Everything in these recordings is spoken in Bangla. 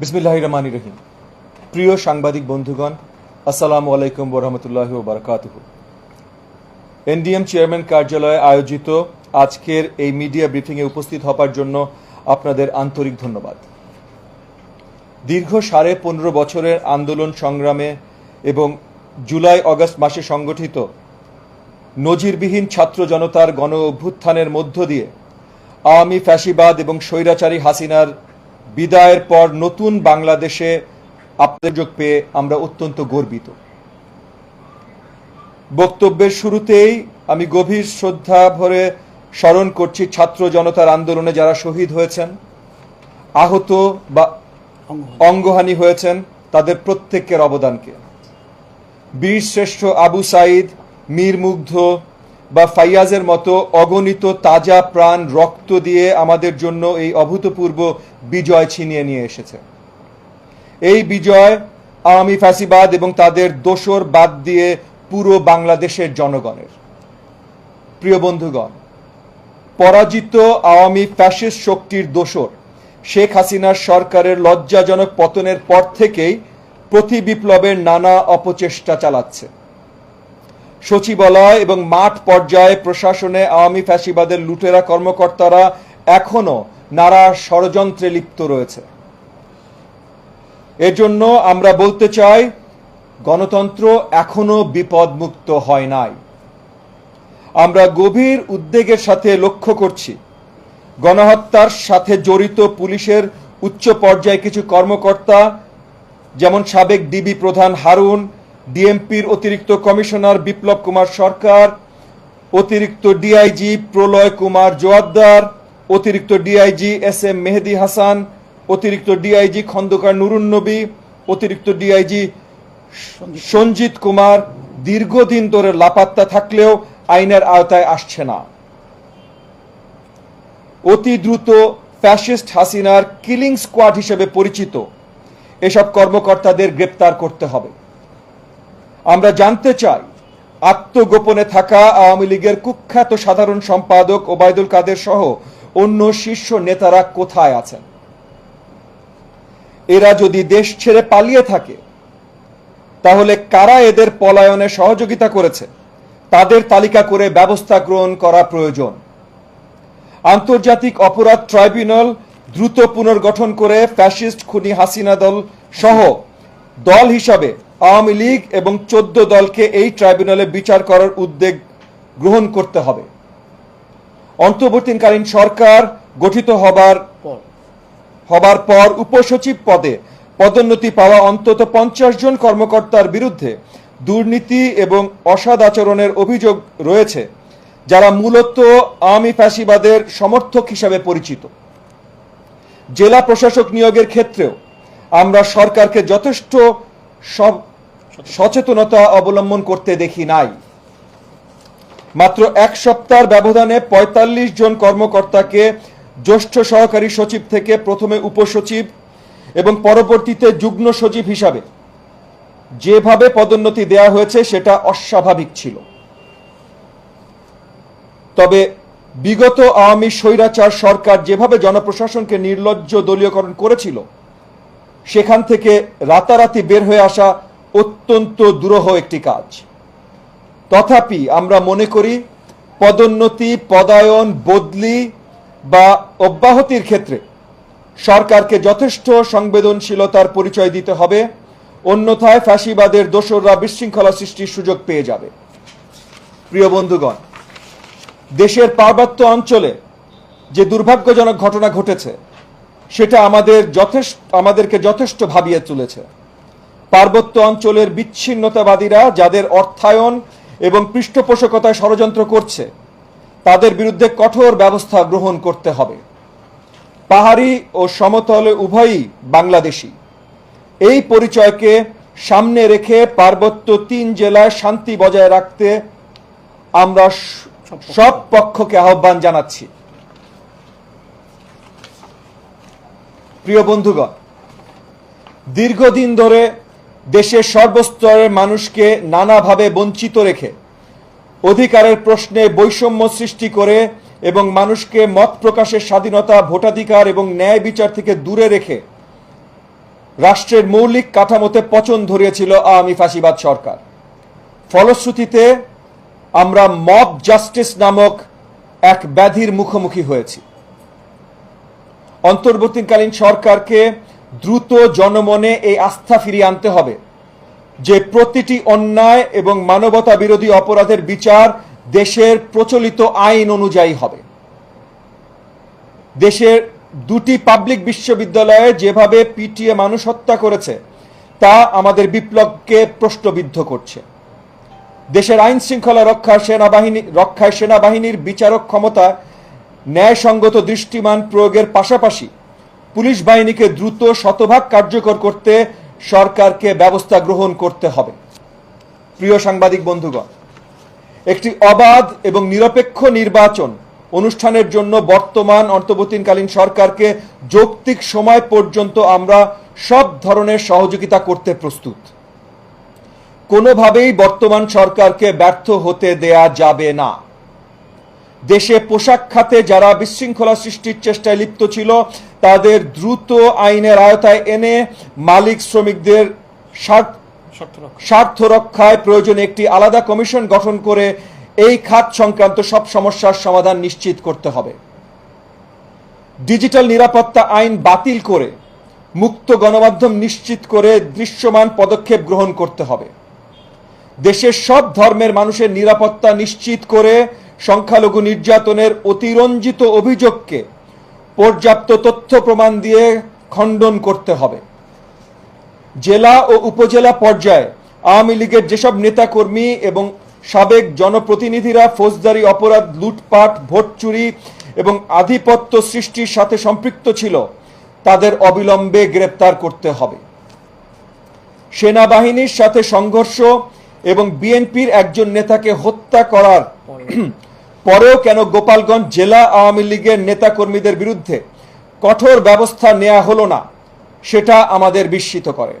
বিসমিল্লাহ রহমান রহিম। প্রিয় সাংবাদিক বন্ধুগণ, আসসালামু আলাইকুম বরহমতুল্লাহ বারকাতুহ এনডিএম চেয়ারম্যান কার্যালয়ে আয়োজিত আজকের এই মিডিয়া ব্রিফিংয়ে উপস্থিত হবার জন্য আপনাদের আন্তরিক ধন্যবাদ। দীর্ঘ সাড়ে পনেরো বছরের আন্দোলন সংগ্রামে এবং জুলাই অগস্ট মাসে সংগঠিত নজিরবিহীন ছাত্র জনতার গণ অভ্যুত্থানের মধ্য দিয়ে আওয়ামী ফ্যাসিবাদ এবং স্বৈরাচারী হাসিনার বিদায়ের পর নতুন বাংলাদেশে আপনাদের যোগ পেয়ে আমরা অত্যন্ত গর্বিত। বক্তব্যের শুরুতেই আমি গভীর শ্রদ্ধা ভরে স্মরণ করছি ছাত্র জনতার আন্দোলনে যারা শহীদ হয়েছেন, আহত বা অঙ্গহানি হয়েছেন তাদের প্রত্যেকের অবদানকে। বীর শ্রেষ্ঠ আবু সাইদ, মীর মুগ্ধ বা ফাইয়াজের মতো অগণিত তাজা প্রাণ রক্ত দিয়ে আমাদের জন্য এই অভূতপূর্ব বিজয় ছিনিয়ে নিয়ে এসেছে। এই বিজয় আওয়ামী ফ্যাসিবাদ এবং তাদের দোসর বাদ দিয়ে পুরো বাংলাদেশের জনগণের। প্রিয় বন্ধুগণ, পরাজিত আওয়ামী ফ্যাসিস্ট শক্তির দোসর শেখ হাসিনার সরকারের লজ্জাজনক পতনের পর থেকেই প্রতি বিপ্লবের নানা অপচেষ্টা চালাচ্ছে। সচিবালয় এবং মাঠ পর্যায়ে প্রশাসনে আওয়ামী ফ্যাসিবাদের লুটেরা কর্মকর্তারা এখনও নানা ষড়যন্ত্রে লিপ্ত রয়েছে। এজন্য আমরা বলতে চাই, গণতন্ত্র এখনও বিপদমুক্ত হয় নাই। আমরা গভীর উদ্বেগের সাথে লক্ষ্য করছি, গণহত্যার সাথে জড়িত পুলিশের উচ্চ পর্যায়ে কিছু কর্মকর্তা, যেমন সাবেক ডিবি প্রধান হারুন ডিএমপির অতিরিক্ত কমিশনার বিপ্লব কুমার সরকার, অতিরিক্ত ডিআইজি প্রলয় কুমার জোয়াদ্দার, অতিরিক্ত DIG S M Mehedi Hasan, অতিরিক্ত ডিআইজি খন্দকার নুরুন্নবী অতিরিক্ত ডিআইজি সঞ্জিত কুমার দীর্ঘদিন ধরে লাপাত্তা থাকলেও আইনের আওতায় আসছে না। অতি দ্রুত ফ্যাসিস্ট হাসিনার কিলিং স্কোয়াড হিসেবে পরিচিত। এসব কর্মকর্তাদের গ্রেপ্তার করতে হবে। আমরা জানতে চাই, আত্মগোপনে থাকা আওয়ামী লীগের কুখ্যাত সাধারণ সম্পাদক ওবায়দুল কাদের সহ অন্য শীর্ষ নেতারা কোথায় আছেন? এরা যদি দেশ ছেড়ে পালিয়ে থাকে, তাহলে কারা এদের পলায়নে সহযোগিতা করেছে? তাদের তালিকা করে ব্যবস্থা গ্রহণ করা প্রয়োজন। আন্তর্জাতিক অপরাধ ট্রাইব্যুনাল দ্রুত পুনর্গঠন করে ফ্যাসিস্ট খুনি হাসিনা দল সহ দল হিসাবে আওয়ামী লীগ এবং চোদ্দ দলকে এই ট্রাইব্যুনালে বিচার করার উদ্যোগ গ্রহণ করতে হবে। অন্তর্বর্তীকালীন সরকার গঠিত হবার হবার পর উপসচিব পদে পদোন্নতি পাওয়া অন্তত পঞ্চাশ জন কর্মকর্তার বিরুদ্ধে দুর্নীতি এবং অসৎ আচরণের অভিযোগ রয়েছে যারা মূলত আওয়ামী ফ্যাসিবাদের সমর্থক হিসাবে পরিচিত। জেলা প্রশাসক নিয়োগের ক্ষেত্রেও আমরা সরকারকে যথেষ্ট সব- সচেতনতা অবলম্বন করতে দেখি নাই। মাত্র এক সপ্তাহের ব্যবধানে ৪৫ জন কর্মকর্তাকে জ্যেষ্ঠ সহকারী সচিব থেকে প্রথমে উপসচিব এবং পরবর্তীতে যুগ্ম সচিব হিসাবে যেভাবে পদোন্নতি দেয়া হয়েছে সেটা অস্বাভাবিক ছিল। তবে বিগত আওয়ামী স্বৈরাচার সরকার যেভাবে জনপ্রশাসনকে নির্লজ্জ দলীয়করণ করেছিল সেখান থেকে রাতারাতি বের হয়ে আসা অত্যন্ত দুরহ একটি কাজ। তথাপি আমরা মনে করি পদোন্নতি, পদায়ন, বদলি বা অব্যাহতির ক্ষেত্রে সরকারকে যথেষ্ট সংবেদনশীলতার পরিচয় দিতে হবে। অন্যথায় ফ্যাসিবাদের দোসররা বিশৃঙ্খলা সৃষ্টির সুযোগ পেয়ে যাবে। প্রিয় বন্ধুগণ, দেশের পার্বত্য অঞ্চলে যে দুর্ভাগ্যজনক ঘটনা ঘটেছে সেটা আমাদের যথেষ্ট, আমাদেরকে যথেষ্ট ভাবিয়ে তুলেছে। পার্বত্য অঞ্চলের বিচ্ছিন্নতাবাদীরা যাদের অর্থায়ন এবং পৃষ্ঠপোষকতায় ষড়যন্ত্র করছে, তাদের বিরুদ্ধে কঠোর ব্যবস্থা গ্রহণ করতে হবে। পাহাড়ি ও সমতলে উভয়ই বাংলাদেশি। এই পরিচয়কে সামনে রেখে পার্বত্য তিন জেলায় শান্তি বজায় রাখতে আমরা সব পক্ষকে আহ্বান জানাচ্ছি। প্রিয় বন্ধুগণ, দীর্ঘদিন ধরে দেশের সর্বস্তরের মানুষকে নানাভাবে বঞ্চিত রেখে, অধিকারের প্রশ্নে বৈষম্য সৃষ্টি করে এবং মানুষকে মত প্রকাশের স্বাধীনতা, ভোটাধিকার এবং ন্যায় বিচার থেকে দূরে রেখে রাষ্ট্রের মৌলিক কাঠামোতে পচন ধরিয়েছিল আওয়ামী ফাঁসিবাদ সরকার। ফলশ্রুতিতে আমরা মব জাস্টিস নামক এক ব্যাধির মুখোমুখি হয়েছি। অন্তর্বর্তীকালীন সরকারকে দ্রুত জনমনে এই আস্থা ফিরিয়ে আনতে হবে যে প্রতিটি অন্যায় এবং মানবতা বিরোধী অপরাধের বিচার দেশের প্রচলিত আইন অনুযায়ী হবে। দেশের দুটি পাবলিক বিশ্ববিদ্যালয়ে যেভাবে পিটিএ মানুষ হত্যা করেছে, তা আমাদের বিপ্লবকে প্রশ্নবিদ্ধ করছে। দেশের আইন শৃঙ্খলা রক্ষা সেনাবাহিনী রক্ষায় সেনাবাহিনীর বিচারক ক্ষমতা ন্যায়সঙ্গত দৃষ্টিমান প্রয়োগের পাশাপাশি পুলিশ বাহিনীকে দ্রুত শতভাগ কার্যকর করতে সরকারকে ব্যবস্থা গ্রহণ করতে হবে। প্রিয় সাংবাদিক বন্ধুগণ, একটি অবাধ এবং নিরপেক্ষ নির্বাচন অনুষ্ঠানের জন্য বর্তমান অন্তর্বর্তীকালীন সরকারকে যৌক্তিক সময় পর্যন্ত আমরা সব ধরনের সহযোগিতা করতে প্রস্তুত। কোনোভাবেই বর্তমান সরকারকে ব্যর্থ হতে দেয়া যাবে না। দেশে পোশাক খাতে যারা বিশৃঙ্খলা সৃষ্টির চেষ্টায় লিপ্ত ছিল তাদের দ্রুত আইনের আয়তায় এনে মালিক শ্রমিকদের স্বার্থ স্বার্থ রক্ষায় প্রয়োজনে একটি আলাদা কমিশন গঠন করে এই খাত সংক্রান্ত সব সমস্যার সমাধান নিশ্চিত করতে হবে। ডিজিটাল নিরাপত্তা আইন বাতিল করে মুক্ত গণমাধ্যম নিশ্চিত করে দৃশ্যমান পদক্ষেপ গ্রহণ করতে হবে। দেশের সব ধর্মের মানুষের নিরাপত্তা নিশ্চিত করে সংখ্যালঘু নির্যাতনের অতিরঞ্জিত অভিযোগকে পর্যাপ্ত তথ্য প্রমাণ দিয়ে খণ্ডন করতে হবে। জেলা ও উপজেলা পর্যায়ে আওয়ামী লীগের যেসব নেতাকর্মী এবং সাবেক জনপ্রতিনিধিরা ফৌজদারি অপরাধ, লুটপাট, ভোট চুরি এবং আধিপত্য সৃষ্টির সাথে সম্পৃক্ত ছিল, তাদের অবিলম্বে গ্রেপ্তার করতে হবে। সেনাবাহিনীর সাথে সংঘর্ষ এবং বিএনপির একজন নেতাকে হত্যা করার পরেও কেন গোপালগঞ্জ জেলা আওয়ামী লীগের নেতাকর্মীদের বিরুদ্ধে কঠোর ব্যবস্থা নেওয়া হলো না সেটা আমাদের বিস্মিত করে।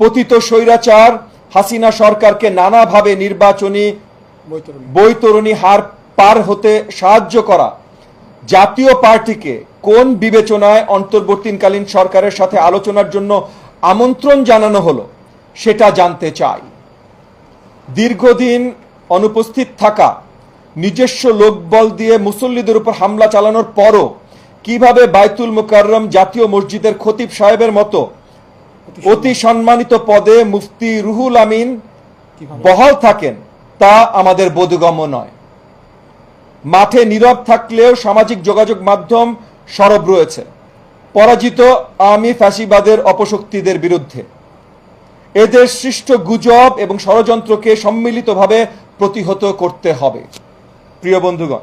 পতিত স্বৈরাচার হাসিনা সরকারকে নানাভাবে নির্বাচনী বৈতরণী হার পার হতে সাহায্য করা জাতীয় পার্টিকে কোন বিবেচনায় অন্তর্বর্তীকালীন সরকারের সাথে আলোচনার জন্য আমন্ত্রণ জানানো হলো সেটা জানতে চাই। দীর্ঘদিন অনুপস্থিত থাকা নিজস্ব লোকবল দিয়ে মুসল্লিদের উপর হামলা চালানোর পরও কীভাবে বাইতুল মুকাররম জাতীয় মসজিদের খতিব সাহেবের মতো অতি সম্মানিত পদে মুফতি রুহুল আমিন বহাল থাকেন তা আমাদের বোধগম্য নয়। মাঠে নীরব থাকলেও সামাজিক যোগাযোগ মাধ্যম সরব রয়েছে। পরাজিত আওয়ামী ফ্যাসিবাদের অপশক্তিদের বিরুদ্ধে। এদের সৃষ্ট গুজব এবং ষড়যন্ত্রকে সম্মিলিতভাবে প্রতিহত করতে হবে। প্রিয় বন্ধুগণ,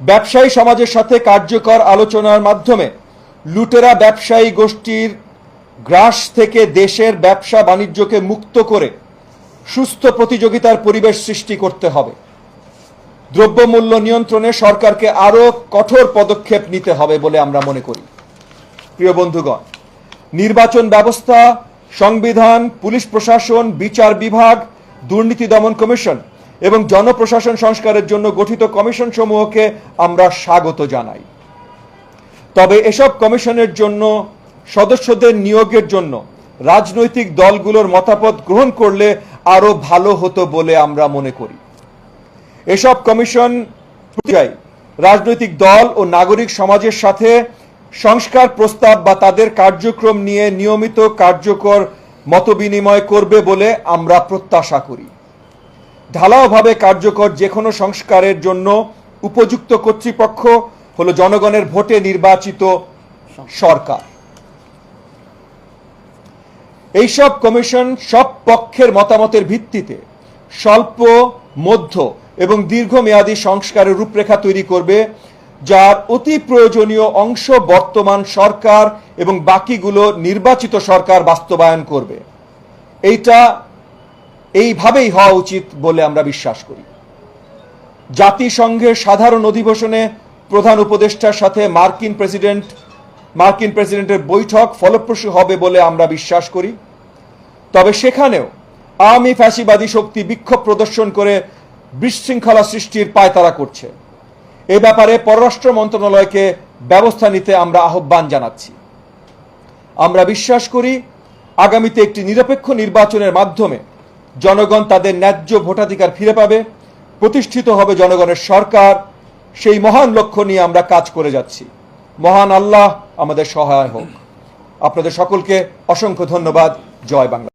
ব্যবসায়ী সমাজের সাথে কার্যকর আলোচনার মাধ্যমে লুটেরা ব্যবসায়ী গোষ্ঠীর গ্রাস থেকে দেশের ব্যবসা বাণিজ্যকে মুক্ত করে সুস্থ প্রতিযোগিতার পরিবেশ সৃষ্টি করতে হবে। দ্রব্যমূল্য নিয়ন্ত্রণে সরকারকে আরও কঠোর পদক্ষেপ নিতে হবে বলে আমরা মনে করি। প্রিয় বন্ধুগণ, নির্বাচন ব্যবস্থা, সংবিধান, পুলিশ প্রশাসন, বিচার বিভাগ, দুর্নীতি দমন কমিশন এবং জনপ্রশাসন সংস্কারের জন্য গঠিত কমিশন সমূহকে আমরা স্বাগত জানাই। তবে এসব কমিশনের জন্য, সদস্যদের নিয়োগের জন্য রাজনৈতিক দলগুলোর মতামত গ্রহণ করলে আরও ভালো হতো বলে আমরা মনে করি। এসব কমিশন রাজনৈতিক দল ও নাগরিক সমাজের সাথে সংস্কার প্রস্তাব বা তাদের কার্যক্রম নিয়ে নিয়মিত কার্যকর মতবিনিময় করবে বলে আমরা প্রত্যাশা করি। ঢালাওভাবে কার্যকর যে কোনো সংস্কারের জন্য উপযুক্ত কর্তৃপক্ষ হলো জনগণের ভোটে নির্বাচিত সরকার। এইসব কমিশন সব পক্ষের মতামতের ভিত্তিতে স্বল্প, মধ্য এবং দীর্ঘমেয়াদী সংস্কারের রূপরেখা তৈরি করবে, যার অতি প্রয়োজনীয় অংশ বর্তমান সরকার এবং বাকিগুলো নির্বাচিত সরকার বাস্তবায়ন করবে। এইটা এইভাবেই হওয়া উচিত বলে আমরা বিশ্বাস করি। জাতিসংঘের সাধারণ অধিবেশনে প্রধান উপদেষ্টার সাথে মার্কিন প্রেসিডেন্ট, মার্কিন প্রেসিডেন্টের বৈঠক ফলপ্রসূ হবে বলে আমরা বিশ্বাস করি। তবে সেখানেও আওয়ামী ফ্যাসিবাদী শক্তি বিক্ষোভ প্রদর্শন করে বিশৃঙ্খলা সৃষ্টির পায়তারা করছে। এ ব্যাপারে পররাষ্ট্র মন্ত্রণালয়কে ব্যবস্থা নিতে আমরা আহ্বান জানাচ্ছি। আমরা বিশ্বাস করি আগামীতে একটি নিরপেক্ষ নির্বাচনের মাধ্যমে জনগণ তাদের ন্যায্য ভোটাধিকার ফিরে পাবে, প্রতিষ্ঠিত হবে জনগণের সরকার, সেই মহান লক্ষ্য নিয়ে আমরা কাজ করে যাচ্ছি। মহান আল্লাহ আমাদের সহায় হোক। আপনাদের সকলকে অসংখ্য ধন্যবাদ। জয় বাংলা।